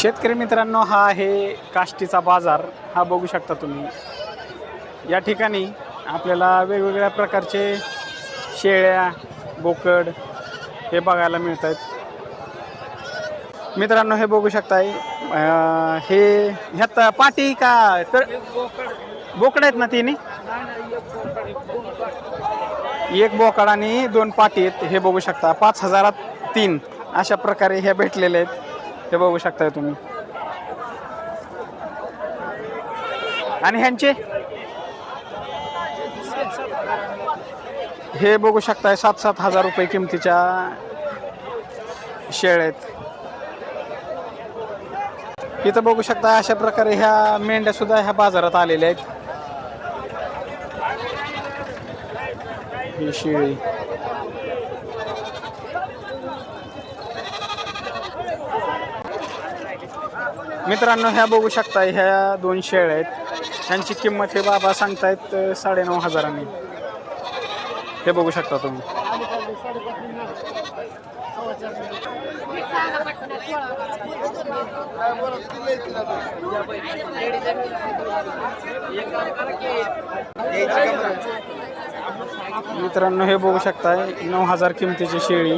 शेतकरी मित्रांनो हा आहे काष्टीचा बाजार. हा बघू शकता तुम्ही. या ठिकाणी आपल्याला वेगवेगळ्या प्रकारचे शेळ्या बोकड हे बघायला मिळत आहेत मित्रांनो हे बघू शकताय हे ह्यात पाटी का? तर बोकड आहेत ना तिने एक बोकड आणि दोन पाटी आहेत हे बघू शकता. पाच हजारात तीन अशा प्रकारे हे भेटलेले आहेत. हे बघू शकताय तुम्ही. आणि ह्यांचे? हे बघू शकताय सात सात हजार रुपये किमतीच्या शेळ आहेत. इथं बघू शकता अशा प्रकारे ह्या मेंढ्या सुद्धा ह्या बाजारात आलेल्या आहेत. ही शेळी. मित्रांनो ह्या बघू शकता ह्या दोन शेळ आहेत. ह्यांची किंमत हे बाबा सांगतायत साडेनऊ हजारांनी. हे बघू शकता तुम्ही. मित्रांनो हे बघू शकताय नऊ हजार किमतीची शेळी.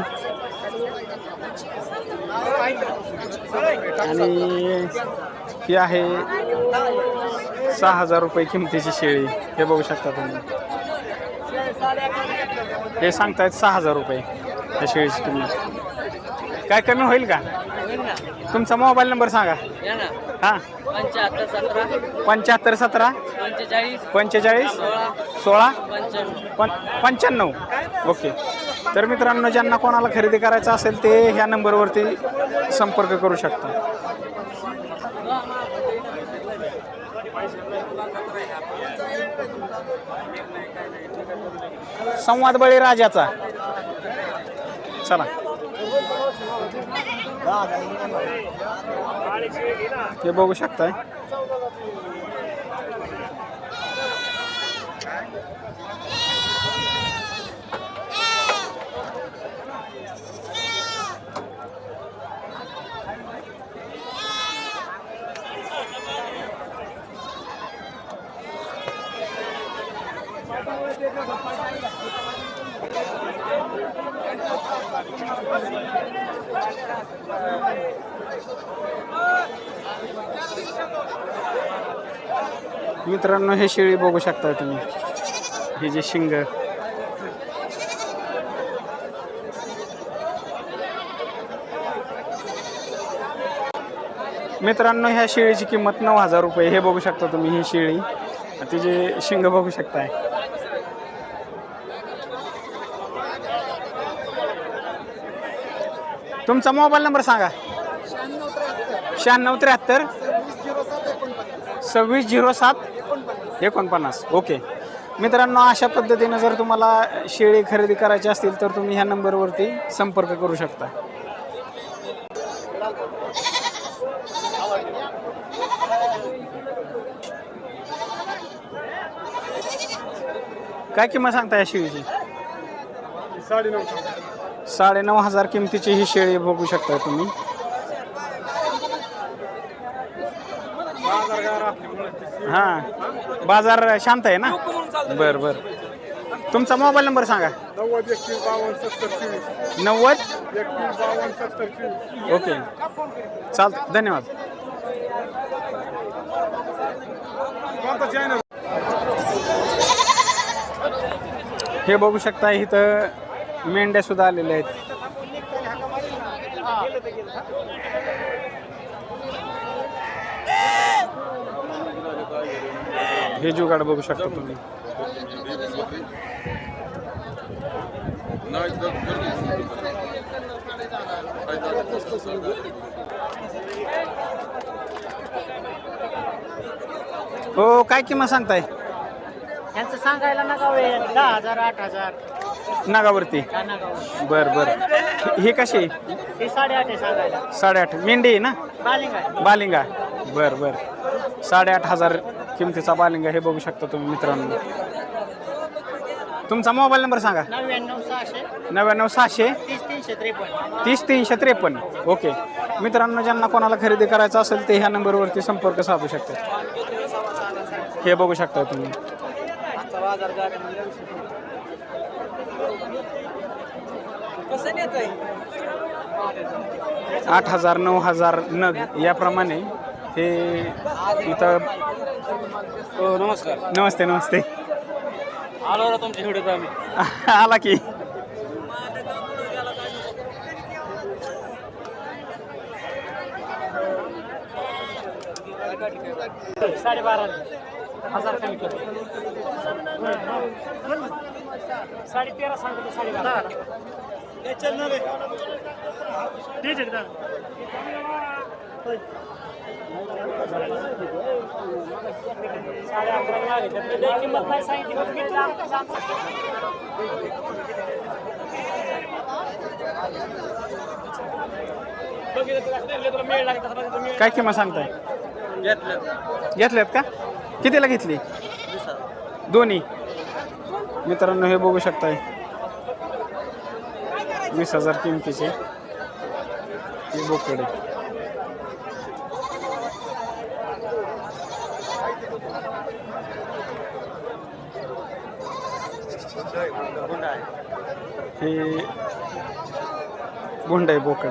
आणि ही आहे सहा हजार रुपये किमतीची शेळी. हे बघू शकता तुम्ही. हे सांगतायत सहा हजार रुपये या शेळीची किंमत. काय कमी होईल का? तुमचा मोबाईल नंबर सांगा. हां. पंच्याहत्तर सतरा. पंच्याहत्तर सतरा. पंचेचाळीस. पंचेचाळीस. सोळा. पंच्याण्णव. ओके. तर मित्रांनो ज्यांना कोणाला खरेदी करायचं असेल ते ह्या नंबरवरती संपर्क करू शकता. संवाद बळी राजाचा. चला. हे बघू शकताय. मित्रांनो हे शेळी बघू शकता तुम्ही. हे जे शिंग. मित्रांनो ह्या शेळीची किंमत नऊ हजार रुपये. हे बघू शकता तुम्ही ही शेळी. तिचे शिंग बघू शकताय. तुमचा मोबाईल नंबर सांगा. शहाण्णव त्र्याहत्तर. सव्वीस झिरो सात. एकोणपन्नास. ओके. मित्रांनो अशा पद्धतीनं जर तुम्हाला शेळी खरेदी करायची असतील तर तुम्ही ह्या नंबरवरती संपर्क करू शकता. काय किंमत सांगता या शेळीची? साडेनऊ हजार किमतीची ही शेळी बघू शकता तुम्ही. हां बाजार शांत आहे ना? बर बर. तुमचा मोबाईल नंबर सांगा. नव्वद एकतीस बावन्न सत्तर चोवीस. नव्वद? एकतीस बावन्न सत्तर चोवीस. ओके. चालतं. धन्यवाद. कोणता चॅनल हे बघू शकता इथं मेंढ्या सुद्धा आलेल्या आहेत. हे जुगाड बघू शकता तुम्ही. हो काय किंमत सांगताय? यांचं सांगायला नका हो, वेळ दहा हजार आठ हजार. नागावरती? बर बर. हे कशी साडेआठ मेंढी आहे ना? बालिंग बर बर. साडेआठ हजार किमतीचा बालिंगा हे बघू शकता तुम्ही मित्रांनो. तुमचा मोबाईल नंबर सांगा. नव्याण्णव सहाशे तीस तीनशे त्रेपन्न. ओके. मित्रांनो ज्यांना कोणाला खरेदी करायचं असेल ते ह्या नंबरवरती संपर्क साधू शकतात हे बघू शकता तुम्ही. आठ हजार नऊ हजार नग याप्रमाणे हे इथं हो नमस्कार. नमस्ते नमस्ते. आलो ना तुमच्या व्हिडिओत आम्ही. आला की. साडेबारा हजार. कमी कर. साडे तेरा सांगतो साडेबारा. काय किंमत सांगताय? घेतलं. घेतल्यात का? कितीला घेतली? दोन्ही. मित्रांनो हे बघू शकताय. वीस हजार किमतीचे. बोकडे. हे गुंड आहे बोकड.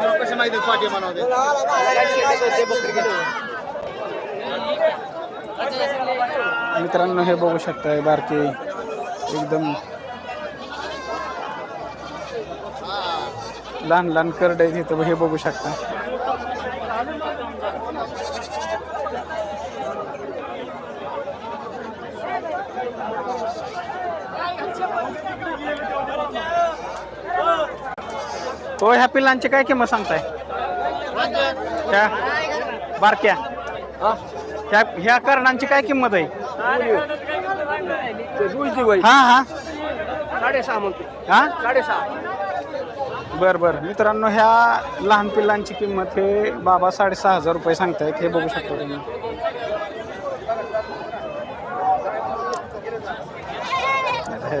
कसं माहिती पाठी म्हणा मित्रांनो हे बघू शकताय बारके एकदम लहान लहान करड आहे तिथं हे बघू शकता. हो ह्या पिल्लांची काय किंमत सांगताय? ह्या? बारक्या? ह्या ह्या कर्णांची काय किंमत आहे? हा हा. साडेसहा म्हणतो. हा? साडेसहा. बर बर. मित्रांनो ह्या लहान पिल्लांची किंमत हे बाबा साडेसहा हजार रुपये सांगतायत. हे बघू शकता तुम्ही. हे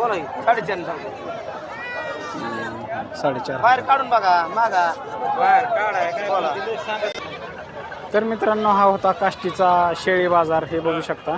बोला की, साडेचार सांगतो साडेचार. बाहेर काढून बघा मागा. बाहेर काढाय काय बोला. तर मित्रांनो हा होता काष्टीचा शेळी बाजार हे बघू शकता.